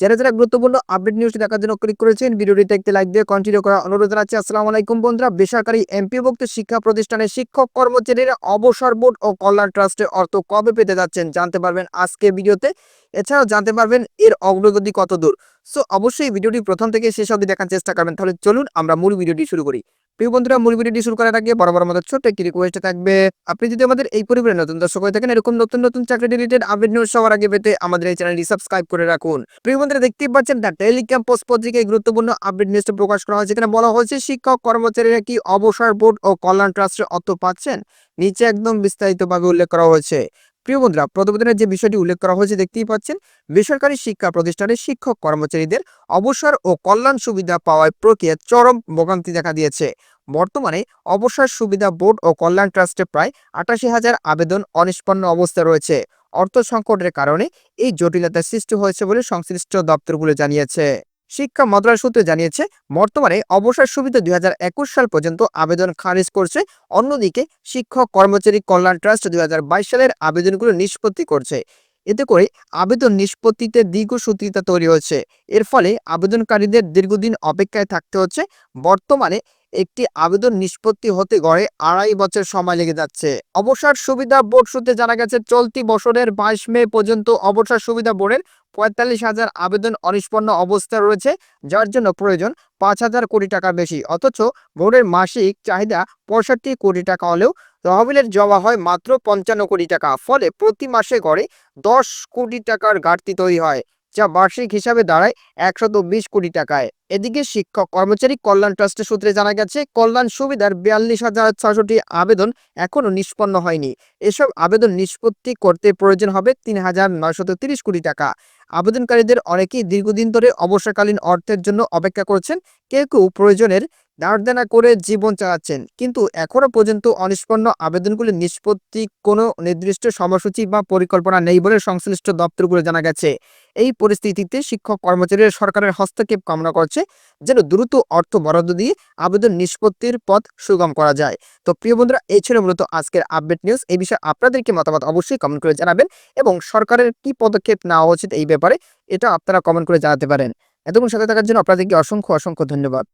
যারা যারা গুরুত্বপূর্ণ আপডেট নিউজ দেখার জন্য ক্লিক করেছেন ভিডিওটিতে একটি লাইক দিয়ে কন্টিনিউ করার অনুরোধ জানাচ্ছি। আসসালামু আলাইকুম বন্ধুরা, বেসরকারি এমপিভুক্ত শিক্ষা প্রতিষ্ঠানের শিক্ষক কর্মচারীরা অবসর বোর্ড ও কল্যাণ ট্রাস্টের অর্থ কবে পেতে যাচ্ছেন জানতে পারবেন আজকে ভিডিওতে। এছাড়াও জানতে পারবেন এর অগ্রগতি কত দূর সো অবশ্যই ভিডিওটি প্রথম থেকে শেষ অবধি দেখার চেষ্টা করবেন। তাহলে চলুন আমরা মূল ভিডিওটি শুরু করি। প্রিয় বন্ধুরা, মূল ভিডিওটি শুরু করার আগে বরাবর আমাদের ছোট্ট একটি রিকোয়েস্ট থাকবে। আপনি যদি আমাদের এই পরিবারের নতুন দর্শক হয়ে থাকেন, এরকম নতুন নতুন চাকরি রিলেটেড আপডেট নিউজ সবার আগে পেতে আমাদের এই চ্যানেলটি সাবস্ক্রাইব করে রাখুন। প্রিয় বন্ধুরা, দেখতেই পাচ্ছেন দ্য টেলি ক্যাম্পাস পত্রিকায় গুরুত্বপূর্ণ আপডেট নিউজটা প্রকাশ করা হয়েছে। এখানে বলা হয়েছে, শিক্ষক, কর্মচারীরা কি অবসর বোর্ড ও কল্যাণ ট্রাস্টের অর্থ পাচ্ছেন? নিচে একদম বিস্তারিতভাবে উল্লেখ করা হয়েছে। প্রিয় বন্ধুরা, প্রতিবেদনের যে বিষয়টি উল্লেখ করা হয়েছে দেখতেই পাচ্ছেন, বেসরকারি শিক্ষা প্রতিষ্ঠানের শিক্ষক কর্মচারীদের অবসর ও কল্যাণ সুবিধা পাওয়ার প্রক্রিয়া চরম ভোগান্তি দেখা দিয়েছে। বর্তমানে অবসর সুবিধা বোর্ড ও কল্যাণ ট্রাস্টে প্রায় আটাশি হাজার আবেদন অনিষ্পন্ন অবস্থায় রয়েছে। অর্থ সংকটের কারণে এই জটিলতা সৃষ্টি হয়েছে বলে সংশ্লিষ্ট দপ্তরগুলো জানিয়েছে। শিক্ষা মন্ত্রণালয় সূত্রে জানিয়েছে, বর্তমানে অবসর সুবিধা দু হাজার একুশ সাল পর্যন্ত আবেদন খারিজ করছে। অন্যদিকে শিক্ষক কর্মচারী কল্যাণ ট্রাস্ট দুই হাজার বাইশ সালের আবেদনগুলো নিষ্পত্তি করছে। এতে করে আবেদন নিষ্পত্তিতে দীর্ঘসূত্রিতা তৈরি হয়েছে এর ফলে আবেদনকারীদের দীর্ঘদিন অপেক্ষায় থাকতে হচ্ছে। বর্তমানে একটি আবেদন নিষ্পত্তি হতে গড়ে আড়াই বছর সময় লেগে যাচ্ছে। অবসর সুবিধা বোর্ড সূত্রে জানা গেছে, চলতি বছরের বাইশ মে পর্যন্ত অবসর সুবিধা বোর্ডের পঁয়তাল্লিশ হাজার আবেদন অনিষ্পন্ন অবস্থায় রয়েছে, যার জন্য প্রয়োজন পাঁচ হাজার কোটি টাকা বেশি। অথচ বোর্ডের মাসিক চাহিদা পঁয়ষট্টি কোটি টাকা হলেও তহবিলের জমা হয় মাত্র পঞ্চান্ন কোটি টাকা, ফলে প্রতি মাসে গড়ে দশ কোটি টাকার ঘাটতি তৈরি হয়। যা বার্ষিক হিসাবে দাঁড়ায় একশো বিশ কোটি টাকায়। এদিকে শিক্ষক কর্মচারী কল্যাণ ট্রাস্টের সূত্রে জানা গেছে, কল্যাণ সুবিধার বিয়াল্লিশ হাজার ছশোটি আবেদন এখনও নিষ্পন্ন হয়নি। এসব আবেদন নিষ্পত্তি করতে প্রয়োজন হবে তিন হাজার নয়শত তিরিশ কোটি টাকা। আবেদনকারীদের অনেকেই দীর্ঘদিন ধরে অবসরকালীন অর্থের জন্য অপেক্ষা করছেন। কেউ কেউ প্রয়োজনের দাঁড়দেনা করে জীবন চালাচ্ছেন। কিন্তু এখনও পর্যন্ত অনিষ্পন্ন আবেদনগুলি নিষ্পত্তি কোনো নির্দিষ্ট সময়সূচি বা পরিকল্পনা নেই বলে সংশ্লিষ্ট দপ্তরগুলো জানা গেছে। এই পরিস্থিতিতে শিক্ষক কর্মচারীরা সরকারের হস্তক্ষেপ কামনা করছে যেন দ্রুত অর্থ বরাদ্দ দিয়ে আবেদন নিষ্পত্তির পথ সুগম করা যায়। তো প্রিয় বন্ধুরা, এই ছিল মূলত আজকের আপডেট নিউজ। এই বিষয়ে আপনাদের কি মতামত অবশ্যই কমেন্ট করে জানাবেন এবং সরকারের কি পদক্ষেপ নেওয়া উচিত এই ব্যাপারে এটা আপনারা কমেন্ট করে জানাতে পারেন। এতক্ষণ সাথে থাকার জন্য আপনাদেরকে অসংখ্য অসংখ্য ধন্যবাদ।